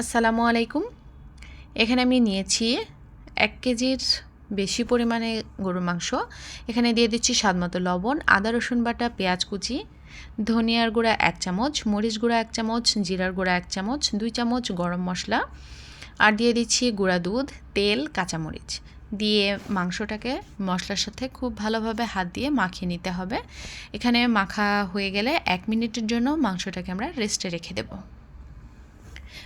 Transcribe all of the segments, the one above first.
আসসালামু আলাইকুম। এখানে আমি নিয়েছি এক কেজির বেশি পরিমাণে গরুর মাংস। এখানে দিয়ে দিচ্ছি স্বাদমতো লবণ, আদা, রসুন বাটা, পেঁয়াজ কুচি, ধনিয়ার গুঁড়া এক চামচ, মরিচ গুঁড়া এক চামচ, জিরার গুঁড়া এক চামচ, দুই চামচ গরম মশলা আর দিয়ে দিচ্ছি গুঁড়া দুধ, তেল, কাঁচামরিচ। দিয়ে মাংসটাকে মশলার সাথে খুব ভালোভাবে হাত দিয়ে মাখিয়ে নিতে হবে। এখানে মাখা হয়ে গেলে এক মিনিটের জন্য মাংসটাকে আমরা রেস্টে রেখে দেবো।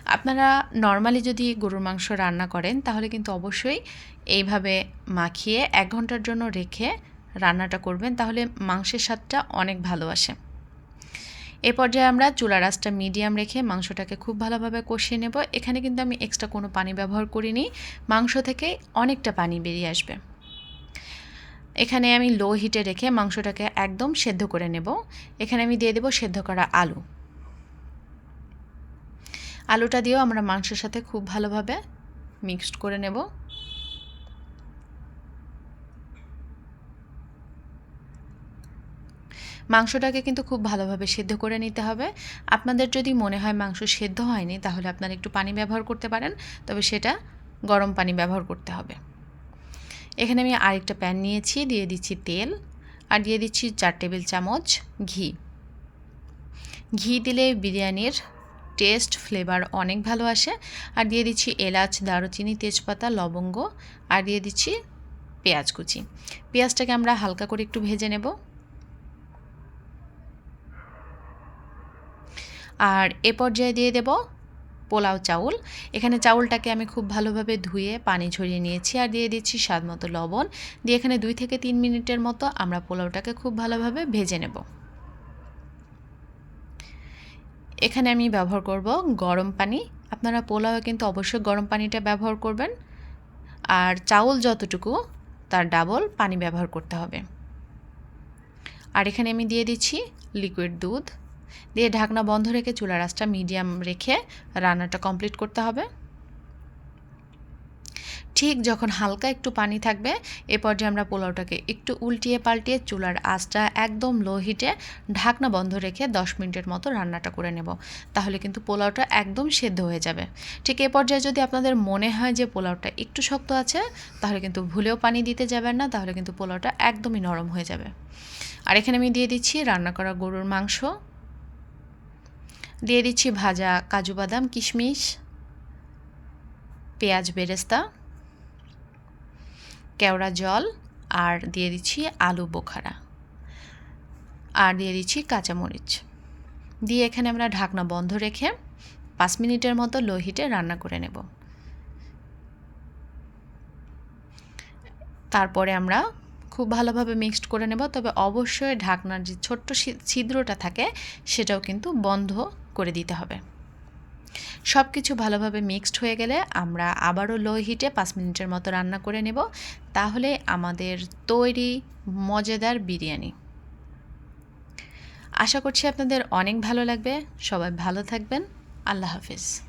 আপনারা নর্মালি যদি গরুর মাংস রান্না করেন, তাহলে কিন্তু অবশ্যই এইভাবে মাখিয়ে এক ঘণ্টার জন্য রেখে রান্নাটা করবেন, তাহলে মাংসের স্বাদটা অনেক ভালো আসে। এ পর্যায়ে আমরা চুলা রাসটা মিডিয়াম রেখে মাংসটাকে খুব ভালোভাবে কষিয়ে নেব। এখানে কিন্তু আমি এক্সট্রা কোনো পানি ব্যবহার করিনি, মাংস থেকে অনেকটা পানি বেরিয়ে আসবে। এখানে আমি লো হিটে রেখে মাংসটাকে একদম সেদ্ধ করে নেব। এখানে আমি দিয়ে দেবো সেদ্ধ করা আলু। আলুটা দিয়েও আমরা মাংসের সাথে খুব ভালোভাবে মিক্সড করে নেব। মাংসটাকে কিন্তু খুব ভালোভাবে সেদ্ধ করে নিতে হবে। আপনাদের যদি মনে হয় মাংস সেদ্ধ হয়নি, তাহলে আপনারা একটু পানি ব্যবহার করতে পারেন, তবে সেটা গরম পানি ব্যবহার করতে হবে। এখানে আমি আরেকটা প্যান নিয়েছি, দিয়ে দিচ্ছি তেল, আর দিয়ে দিচ্ছি চার টেবিল চামচ ঘি। ঘি দিলে বিরিয়ানির টেস্ট ফ্লেভার অনেক ভালো আসে। আর দিয়ে দিচ্ছি এলাচ, দারুচিনি, তেজপাতা, লবঙ্গ। আর দিয়ে দিচ্ছি পেঁয়াজ কুচি। পেঁয়াজটাকে আমরা হালকা করে একটু ভেজে নেব। আর এ পর্যায়ে দিয়ে দেব পোলাও চাউল। এখানে চাউলটাকে আমি খুব ভালোভাবে ধুয়ে পানি ঝরিয়ে নিয়েছি। আর দিয়ে দিচ্ছি স্বাদ মতো লবণ। দিয়ে এখানে দুই থেকে তিন মিনিটের মতো আমরা পোলাওটাকে খুব ভালোভাবে ভেজে নেব। এখানে আমি ব্যবহার করব গরম পানি। আপনারা পোলাও কিন্তু অবশ্যই গরম পানিটা ব্যবহার করবেন। আর চাউল যতটুকু, তার ডাবল পানি ব্যবহার করতে হবে। আর এখানে আমি দিয়ে দিচ্ছি লিকুইড দুধ। দিয়ে ঢাকনা বন্ধ রেখে চুলা রাসটা মিডিয়াম রেখে রান্নাটা কমপ্লিট করতে হবে। ঠিক যখন হালকা একটু পানি থাকবে, এ পর্যায়ে আমরা পোলাওটাকে একটু উল্টিয়ে পাল্টিয়ে চুলার আঁচটা একদম লো হিটে ঢাকনা বন্ধ রেখে দশ মিনিটের মতো রান্নাটা করে নেব। তাহলে কিন্তু পোলাওটা একদম সেদ্ধ হয়ে যাবে। ঠিক এ পর্যায়ে যদি আপনাদের মনে হয় যে পোলাওটা একটু শক্ত আছে, তাহলে কিন্তু ভুলেও পানি দিতে যাবেন না, তাহলে কিন্তু পোলাওটা একদমই নরম হয়ে যাবে। আর এখানে আমি দিয়ে দিচ্ছি রান্না করা গরুর মাংস। দিয়ে দিচ্ছি ভাজা কাজু বাদাম, কিশমিশ, পেঁয়াজ, বেরেস্তা। কেওড়া জল আর দিয়ে দিচ্ছি আলু বোখারা। আর দিয়ে দিচ্ছি কাঁচামরিচ। দিয়ে এখানে আমরা ঢাকনা বন্ধ রেখে পাঁচ মিনিটের মতো লো হিটে রান্না করে নেব। তারপরে আমরা খুব ভালোভাবে মিক্সড করে নেব, তবে অবশ্যই ঢাকনার যে ছোট্ট ছিদ্রটা থাকে সেটাও কিন্তু বন্ধ করে দিতে হবে। সব কিছু ভালোভাবে মিক্সড হয়ে গেলে আমরা আবারও লো হিটে পাঁচ মিনিটের মতো রান্না করে নেব। তাহলে আমাদের তৈরি মজাদার বিরিয়ানি। আশা করছি আপনাদের অনেক ভালো লাগবে। সবাই ভালো থাকবেন। আল্লাহ হাফিজ।